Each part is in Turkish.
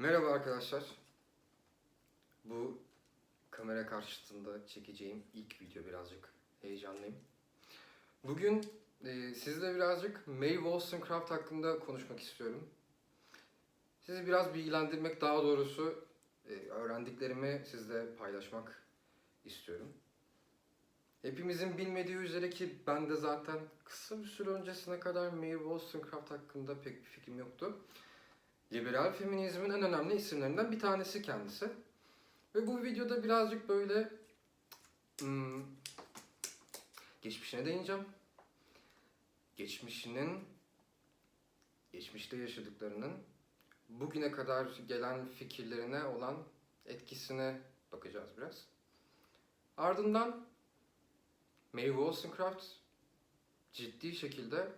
Merhaba arkadaşlar. Bu kamera karşısında çekeceğim ilk video birazcık heyecanlıyım. Bugün e, sizle birazcık May Wollstonecraft hakkında konuşmak istiyorum. Sizi biraz bilgilendirmek, daha doğrusu e, öğrendiklerimi sizle paylaşmak istiyorum. Hepimizin bilmediği üzere ki ben de zaten kısa bir süre öncesine kadar May Wollstonecraft hakkında pek bir fikrim yoktu. Liberal feminizmin en önemli isimlerinden bir tanesi kendisi. Ve bu videoda birazcık böyle hmm, geçmişine değineceğim. Geçmişinin, geçmişte yaşadıklarının bugüne kadar gelen fikirlerine olan etkisine bakacağız biraz. Ardından May Wollstonecraft ciddi şekilde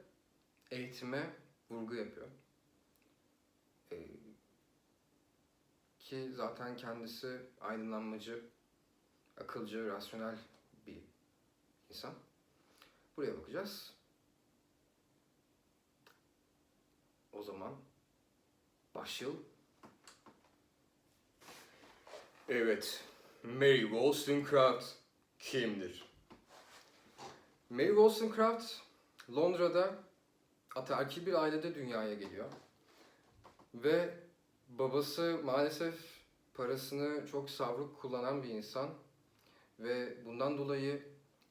eğitime vurgu yapıyor. Ee, ki zaten kendisi aydınlanmacı, akılcı, rasyonel bir insan. Buraya bakacağız. O zaman başlayalım. Evet, Mary Wollstonecraft kimdir? Mary Wollstonecraft Londra'da ataerkil bir ailede dünyaya geliyor. Ve babası maalesef parasını çok savruk kullanan bir insan ve bundan dolayı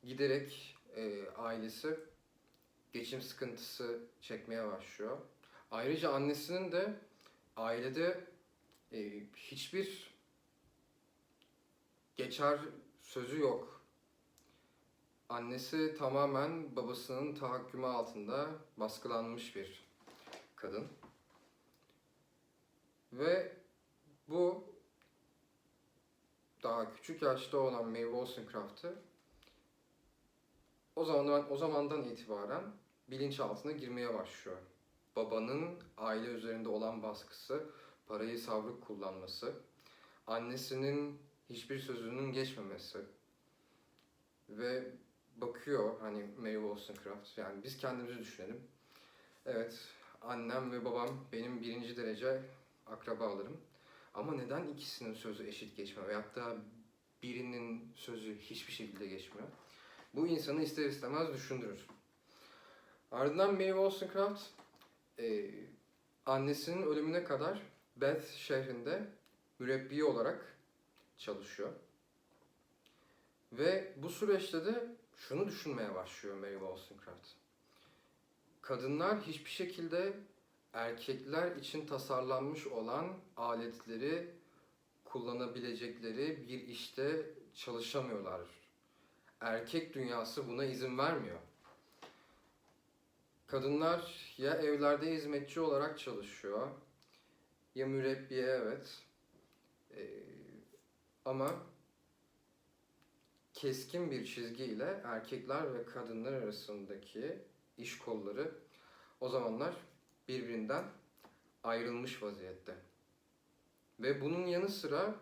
giderek e, ailesi geçim sıkıntısı çekmeye başlıyor. Ayrıca annesinin de ailede e, hiçbir geçer sözü yok. Annesi tamamen babasının tahakkümü altında baskılanmış bir kadın. Ve bu daha küçük yaşta olan May Wollstonecraft'ı o zamandan, o zamandan itibaren bilinçaltına girmeye başlıyor. Babanın aile üzerinde olan baskısı, parayı savruk kullanması, annesinin hiçbir sözünün geçmemesi ve bakıyor hani May Wollstonecraft yani biz kendimizi düşünelim. Evet annem ve babam benim birinci derece akrabalarım. Ama neden ikisinin sözü eşit geçmiyor veyahut da birinin sözü hiçbir şekilde geçmiyor? Bu insanı ister istemez düşündürür. Ardından May Wollstonecraft e, annesinin ölümüne kadar Bath şehrinde mürebbi olarak çalışıyor. Ve bu süreçte de şunu düşünmeye başlıyor Mary Wollstonecraft. Kadınlar hiçbir şekilde erkekler için tasarlanmış olan aletleri kullanabilecekleri bir işte çalışamıyorlar. Erkek dünyası buna izin vermiyor. Kadınlar ya evlerde hizmetçi olarak çalışıyor ya mürebbiye evet. Ee, ama keskin bir çizgiyle erkekler ve kadınlar arasındaki iş kolları o zamanlar birbirinden ayrılmış vaziyette. Ve bunun yanı sıra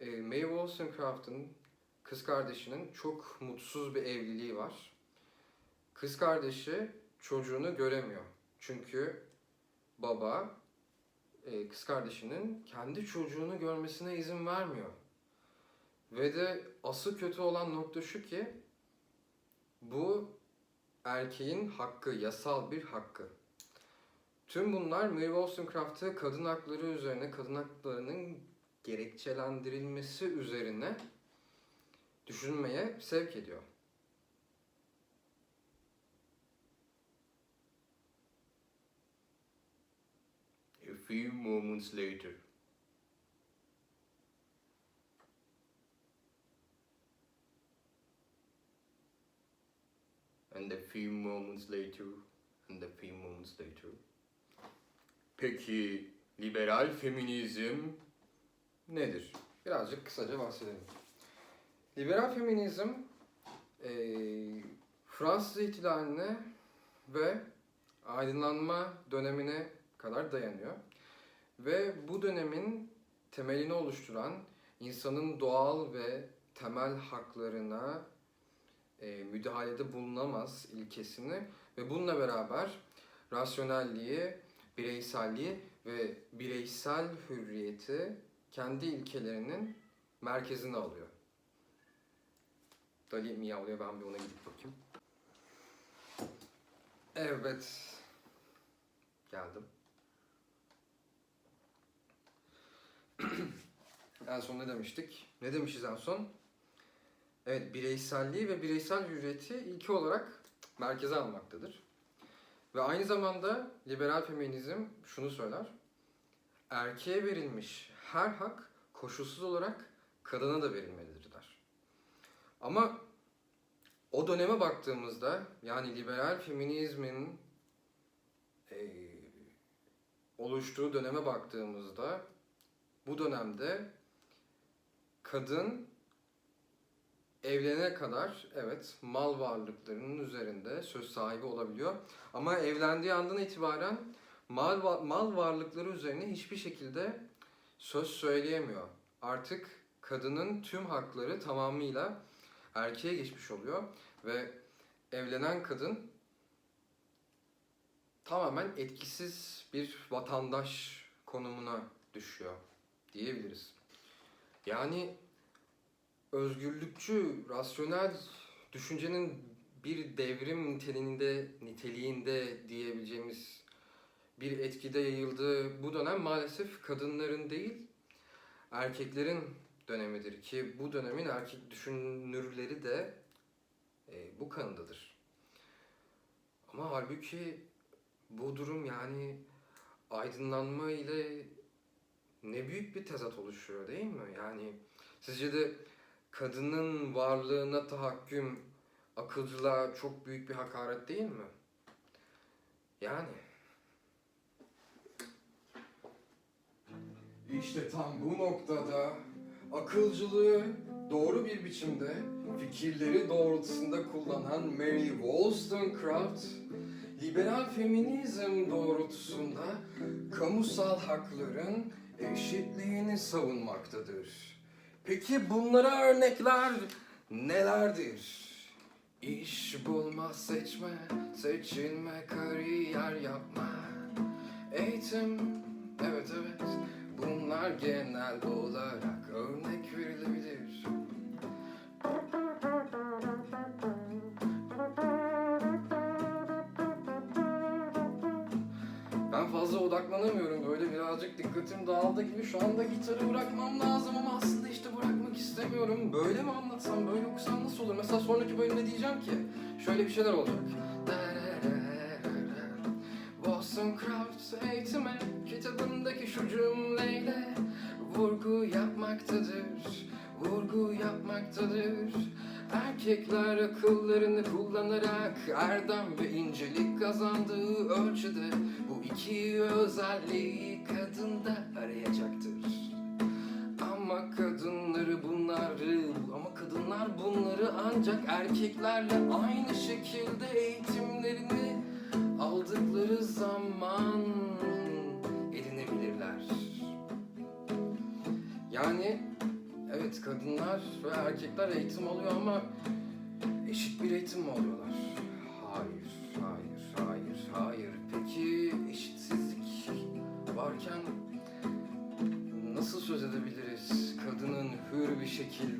e, May Wollstonecraft'ın kız kardeşinin çok mutsuz bir evliliği var. Kız kardeşi çocuğunu göremiyor. Çünkü baba e, kız kardeşinin kendi çocuğunu görmesine izin vermiyor. Ve de asıl kötü olan nokta şu ki bu erkeğin hakkı, yasal bir hakkı. Tüm bunlar Mary Wollstonecraft'ı kadın hakları üzerine, kadın haklarının gerekçelendirilmesi üzerine düşünmeye sevk ediyor. A few moments later. And a few moments later, and a few moments later. Peki liberal feminizm nedir? Birazcık kısaca bahsedelim. Liberal feminizm e, Fransız ihtilaline ve aydınlanma dönemine kadar dayanıyor. Ve bu dönemin temelini oluşturan insanın doğal ve temel haklarına e, müdahalede bulunamaz ilkesini ve bununla beraber rasyonelliği bireyselliği ve bireysel hürriyeti kendi ilkelerinin merkezine alıyor. Dali miyavlıyor ben bir ona gidip bakayım. Evet. Geldim. en son ne demiştik? Ne demişiz en son? Evet, bireyselliği ve bireysel hürriyeti ilki olarak merkeze almaktadır. Ve aynı zamanda liberal feminizm şunu söyler. Erkeğe verilmiş her hak koşulsuz olarak kadına da verilmelidir der. Ama o döneme baktığımızda yani liberal feminizmin eee, oluştuğu döneme baktığımızda bu dönemde kadın evlenene kadar evet mal varlıklarının üzerinde söz sahibi olabiliyor. Ama evlendiği andan itibaren mal, mal varlıkları üzerine hiçbir şekilde söz söyleyemiyor. Artık kadının tüm hakları tamamıyla erkeğe geçmiş oluyor ve evlenen kadın tamamen etkisiz bir vatandaş konumuna düşüyor diyebiliriz. Yani özgürlükçü, rasyonel düşüncenin bir devrim niteliğinde, niteliğinde diyebileceğimiz bir etkide yayıldığı bu dönem maalesef kadınların değil, erkeklerin dönemidir ki bu dönemin erkek düşünürleri de e, bu kanıdadır. Ama halbuki bu durum yani aydınlanma ile ne büyük bir tezat oluşuyor değil mi? Yani sizce de kadının varlığına tahakküm akılcılığa çok büyük bir hakaret değil mi? Yani. İşte tam bu noktada akılcılığı doğru bir biçimde fikirleri doğrultusunda kullanan Mary Wollstonecraft liberal feminizm doğrultusunda kamusal hakların eşitliğini savunmaktadır. Peki bunlara örnekler nelerdir? İş bulma, seçme, seçilme, kariyer yapma, eğitim, evet evet bunlar genel olarak örnek verilebilir. Ben fazla odaklanamıyorum böyle birazcık dikkatim dağıldı gibi şu anda gitarı bırakmam lazım ama aslında işte bırakmak istemiyorum. Böyle mi anlatsam böyle okusam nasıl olur? Mesela sonraki bölümde diyeceğim ki şöyle bir şeyler olacak. Wollstonecraft eğitime kitabındaki şu cümleyle vurgu yapmaktadır, vurgu yapmaktadır. Erkekler akıllarını kullanarak erdem ve incelik kazandığı ölçüde iki özelliği kadında arayacaktır. Ama kadınları bunları ama kadınlar bunları ancak erkeklerle aynı şekilde eğitimlerini aldıkları zaman edinebilirler. Yani evet kadınlar ve erkekler eğitim alıyor ama eşit bir eğitim mi alıyorlar?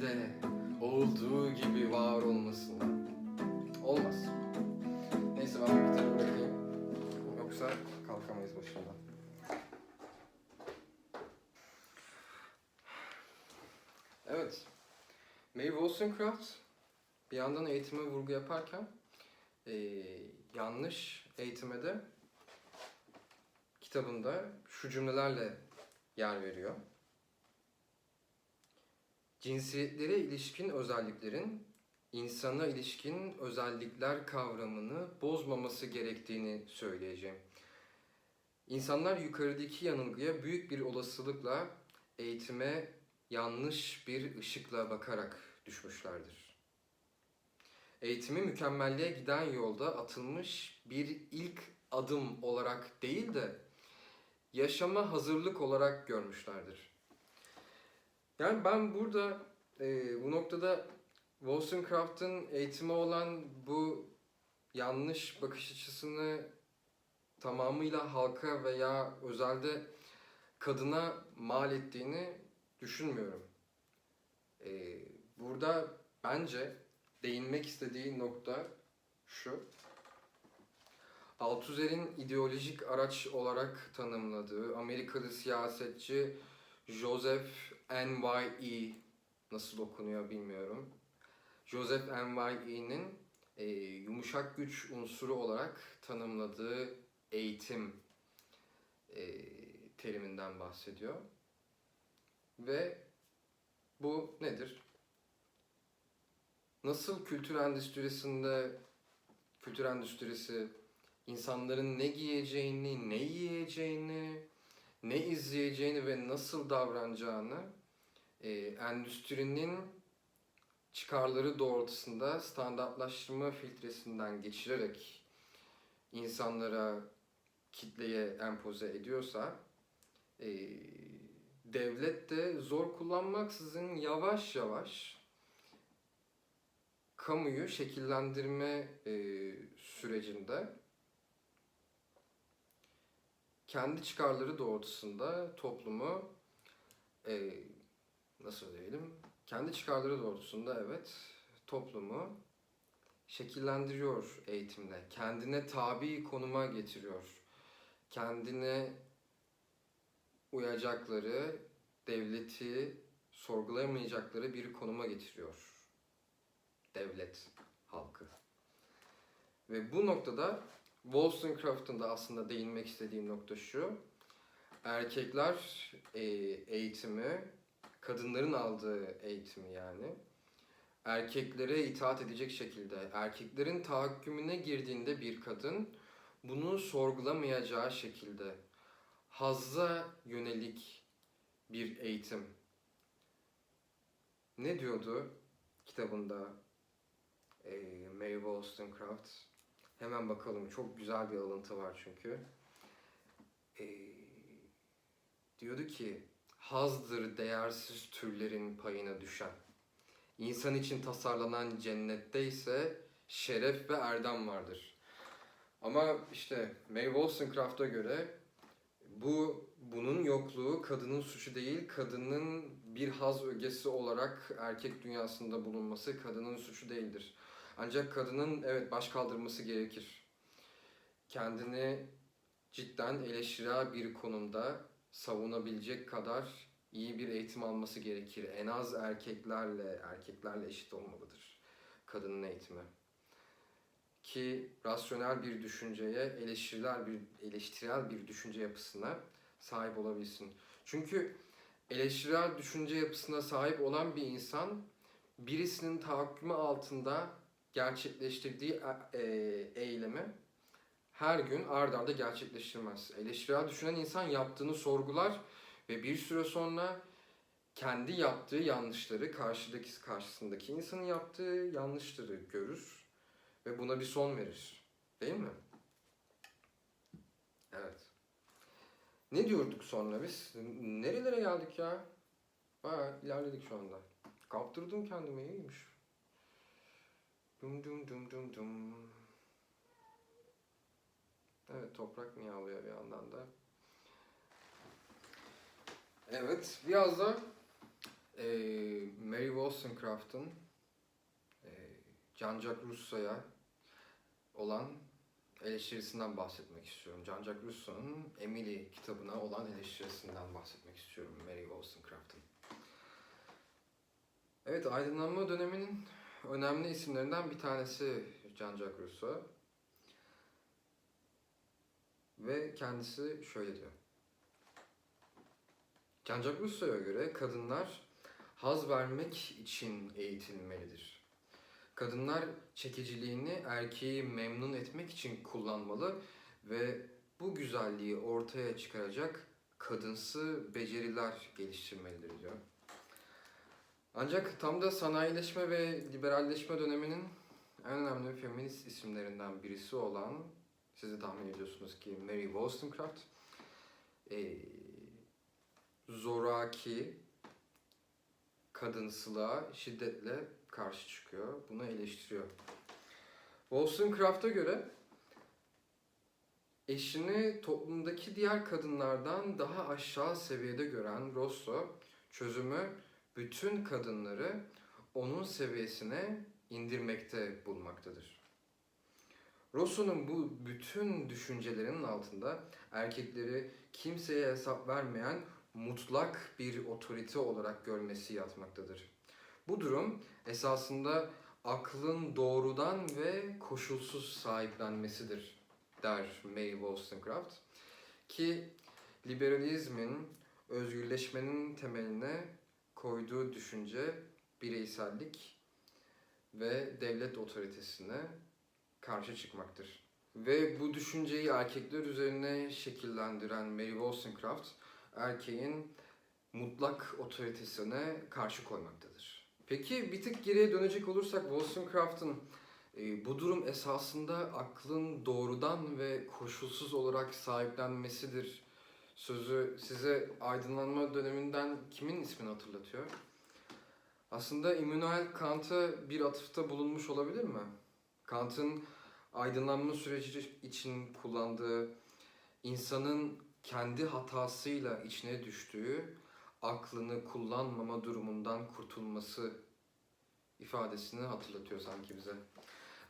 Şekilde olduğu gibi var olmasından? Olmaz. Neyse ben gitarı bırakayım. Yoksa kalkamayız başından. Evet. Mary Wollstonecraft bir yandan eğitime vurgu yaparken eee, yanlış eğitime de kitabında şu cümlelerle yer veriyor. Cinsiyetlere ilişkin özelliklerin insana ilişkin özellikler kavramını bozmaması gerektiğini söyleyeceğim. İnsanlar yukarıdaki yanılgıya büyük bir olasılıkla eğitime yanlış bir ışıkla bakarak düşmüşlerdir. Eğitimi mükemmelliğe giden yolda atılmış bir ilk adım olarak değil de yaşama hazırlık olarak görmüşlerdir. Yani ben burada e, bu noktada Wollstonecraft'ın eğitime olan bu yanlış bakış açısını tamamıyla halka veya özelde kadına mal ettiğini düşünmüyorum. Ee, burada bence değinmek istediği nokta şu. Althusser'in ideolojik araç olarak tanımladığı Amerikalı siyasetçi Joseph N.Y.E. nasıl okunuyor bilmiyorum. Joseph N.Y.E.'nin e, yumuşak güç unsuru olarak tanımladığı eğitim e, teriminden bahsediyor. Ve bu nedir? Nasıl kültür endüstrisinde kültür endüstrisi insanların ne giyeceğini, ne yiyeceğini, ne izleyeceğini ve nasıl davranacağını e, endüstrinin çıkarları doğrultusunda standartlaştırma filtresinden geçirerek insanlara, kitleye empoze ediyorsa e, devlet de zor kullanmaksızın yavaş yavaş kamuyu şekillendirme e, sürecinde kendi çıkarları doğrultusunda toplumu e, nasıl diyelim kendi çıkarları doğrultusunda evet toplumu şekillendiriyor eğitimle. Kendine tabi konuma getiriyor. Kendine uyacakları, devleti sorgulayamayacakları bir konuma getiriyor. Devlet, halkı. Ve bu noktada Wollstonecraft'ın da aslında değinmek istediğim nokta şu. Erkekler e, eğitimi, kadınların aldığı eğitimi yani erkeklere itaat edecek şekilde, erkeklerin tahakkümüne girdiğinde bir kadın bunu sorgulamayacağı şekilde hazza yönelik bir eğitim. Ne diyordu kitabında e, Mary Wollstonecraft? Hemen bakalım. Çok güzel bir alıntı var çünkü. E, diyordu ki hazdır değersiz türlerin payına düşen. İnsan için tasarlanan cennette ise şeref ve erdem vardır. Ama işte Mary Wollstonecraft'a göre bu bunun yokluğu kadının suçu değil, kadının bir haz ögesi olarak erkek dünyasında bulunması kadının suçu değildir. Ancak kadının evet baş kaldırması gerekir. Kendini cidden eleştirel bir konumda savunabilecek kadar iyi bir eğitim alması gerekir. En az erkeklerle erkeklerle eşit olmalıdır kadının eğitimi. Ki rasyonel bir düşünceye, eleştirel bir eleştirel bir düşünce yapısına sahip olabilsin. Çünkü eleştirel düşünce yapısına sahip olan bir insan birisinin tahakkümü altında gerçekleştirdiği e- e- eylemi her gün ard arda gerçekleştirmez. Eleştirel düşünen insan yaptığını sorgular ve bir süre sonra kendi yaptığı yanlışları karşıdaki karşısındaki insanın yaptığı yanlışları görür ve buna bir son verir. Değil mi? Evet. Ne diyorduk sonra biz? Nerelere geldik ya? Bayağı ilerledik şu anda. Kaptırdım kendime iyiymiş. Dum dum dum dum dum. Evet toprak miyavlıyor bir yandan da. Evet biraz da e, Mary Wollstonecraft'ın e, Jean-Jacques Rousseau'ya olan eleştirisinden bahsetmek istiyorum. Jean-Jacques Rousseau'nun Emily kitabına olan eleştirisinden bahsetmek istiyorum Mary Wollstonecraft'ın. Evet aydınlanma döneminin önemli isimlerinden bir tanesi Jean-Jacques Rousseau. Ve kendisi şöyle diyor. Jean-Jacques Rousseau'ya göre kadınlar haz vermek için eğitilmelidir. Kadınlar çekiciliğini erkeği memnun etmek için kullanmalı ve bu güzelliği ortaya çıkaracak kadınsı beceriler geliştirmelidir diyor. Ancak tam da sanayileşme ve liberalleşme döneminin en önemli feminist isimlerinden birisi olan, siz de tahmin ediyorsunuz ki Mary Wollstonecraft, e, zoraki kadınsılığa şiddetle karşı çıkıyor. Bunu eleştiriyor. Wollstonecraft'a göre Eşini toplumdaki diğer kadınlardan daha aşağı seviyede gören Rosso, çözümü bütün kadınları onun seviyesine indirmekte bulmaktadır. Rosso'nun bu bütün düşüncelerinin altında erkekleri kimseye hesap vermeyen mutlak bir otorite olarak görmesi yatmaktadır. Bu durum esasında aklın doğrudan ve koşulsuz sahiplenmesidir der Mary Wollstonecraft ki liberalizmin özgürleşmenin temeline koyduğu düşünce bireysellik ve devlet otoritesine karşı çıkmaktır. Ve bu düşünceyi erkekler üzerine şekillendiren Mary Wollstonecraft erkeğin mutlak otoritesine karşı koymaktadır. Peki bir tık geriye dönecek olursak Wollstonecraft'ın e, bu durum esasında aklın doğrudan ve koşulsuz olarak sahiplenmesidir sözü size aydınlanma döneminden kimin ismini hatırlatıyor? Aslında Immanuel Kant'a bir atıfta bulunmuş olabilir mi? Kant'ın aydınlanma süreci için kullandığı insanın kendi hatasıyla içine düştüğü aklını kullanmama durumundan kurtulması ifadesini hatırlatıyor sanki bize.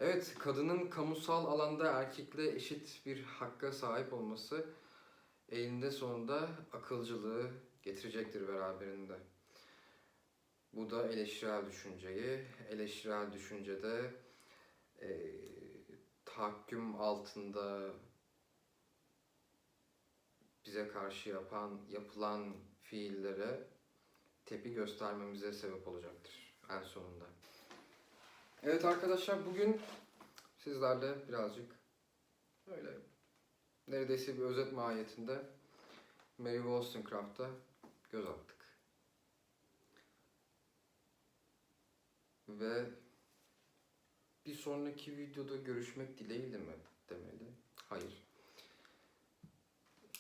Evet, kadının kamusal alanda erkekle eşit bir hakka sahip olması elinde sonunda akılcılığı getirecektir beraberinde. Bu da eleştirel düşünceyi, eleştirel düşüncede tahakküm altında bize karşı yapan, yapılan fiillere tepki göstermemize sebep olacaktır en sonunda. Evet arkadaşlar bugün sizlerle birazcık öyle neredeyse bir özet mahiyetinde Mary Wollstonecraft'a göz attık. Ve bir sonraki videoda görüşmek dileğiyle mi demeli? Hayır.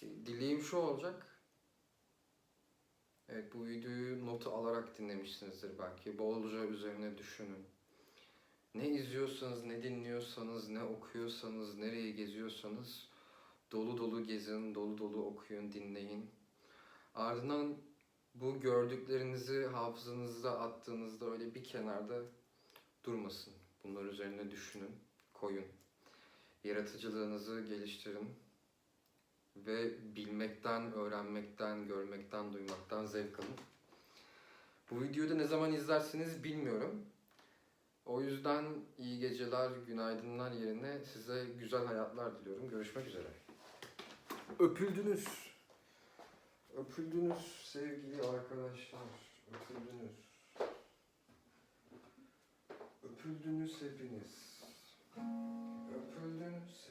Dileğim şu olacak. Evet bu videoyu notu alarak dinlemişsinizdir belki. Bolca üzerine düşünün. Ne izliyorsanız, ne dinliyorsanız, ne okuyorsanız, nereye geziyorsanız dolu dolu gezin, dolu dolu okuyun, dinleyin. Ardından bu gördüklerinizi hafızanızda attığınızda öyle bir kenarda durmasın. Bunlar üzerine düşünün, koyun. Yaratıcılığınızı geliştirin ve bilmekten, öğrenmekten, görmekten, duymaktan zevk alın. Bu videoyu da ne zaman izlersiniz bilmiyorum. O yüzden iyi geceler, günaydınlar yerine size güzel hayatlar diliyorum. Görüşmek üzere. Öpüldünüz. Öpüldünüz sevgili arkadaşlar. Öpüldünüz. Öpüldünüz hepiniz. Öpüldünüz